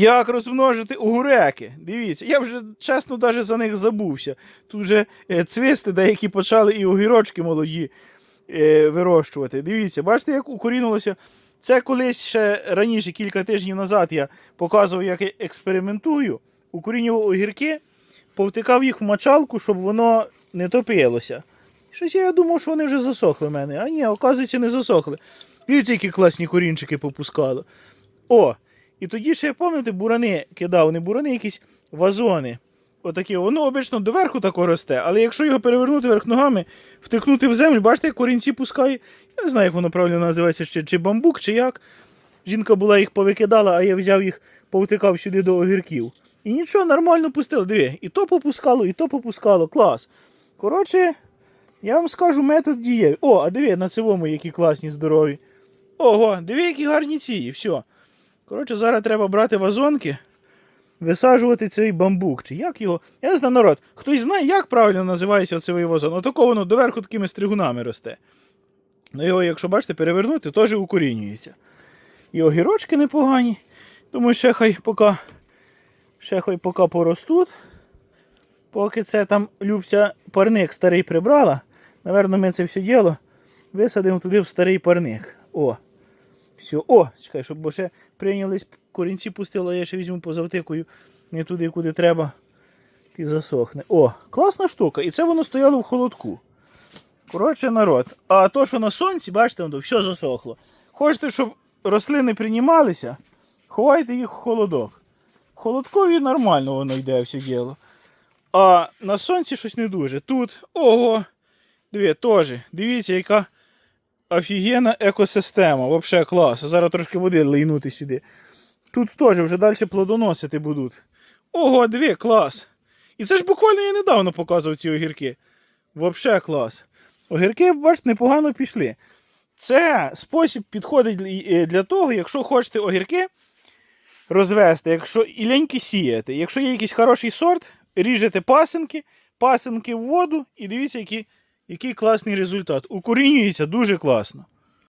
Як розмножити огуреки? Дивіться, я вже чесно навіть за них забувся. Тут вже е, цвісти деякі почали і огірочки молоді е, вирощувати. Дивіться, бачите, як укорінилося. Це колись ще раніше, кілька тижнів назад, я показував, як я експериментую, укорінював огірки, повтикав їх в мочалку, щоб воно не топилося. Щось я думав, що вони вже засохли в мене. А ні, оказується, не засохли. Дивіться, які класні корінчики попускало. О! І тоді ще, пам'ятаєте, бурани кидав, не бурани, якісь вазони. Отакі, воно обично доверху тако росте, але якщо його перевернути вверх ногами, втикнути в землю, бачите, як корінці пускає. Я не знаю, як воно правильно називається, ще, чи бамбук, чи як. Жінка була їх повикидала, а я взяв їх, повтикав сюди до огірків. І нічого, нормально пустило. Диви, і то попускало, і то попускало. Клас. Коротше, я вам скажу, метод діє. О, а диви, на цивому які класні, здорові. Ого, диви, які гарні ці, все. Коротше, зараз треба брати вазонки, висаджувати цей бамбук. Чи як його? Я не знаю, народ. Хтось знає, як правильно називається оцей вазон. Отако воно доверху такими стригунами росте. Ну його, якщо бачите, перевернути, теж укорінюється. І огірочки непогані. Думаю, ще хай поки, ще хай поки поростуть. Поки це там Любця парник старий прибрала, наверно, ми це все діло висадимо туди в старий парник. О! Все. О, чекай, щоб ще прийнялись корінці пустило, я ще візьму позавтикую не туди, куди треба. І засохне. О, класна штука. І це воно стояло в холодку. Коротше, народ. А то, що на сонці, бачите, воно все засохло. Хочете, щоб рослини приймалися, ховайте їх в холодок. В холодкові нормально воно йде все діло. А на сонці щось не дуже. Тут, ого, диви, теж. Дивіться, яка офігенна екосистема. Вообще клас. Зараз трошки води лейнути сюди. Тут теж вже далі плодоносити будуть. Ого, диви, клас. І це ж буквально я недавно показував ці огірки. Вообще клас. Огірки, бачите, непогано пішли. Це спосіб підходить е, для того, якщо хочете огірки розвести, якщо і ляньки сіяти. Якщо є якийсь хороший сорт, ріжете пасинки, пасинки в воду і дивіться, який, який класний результат. Укорінюється дуже класно.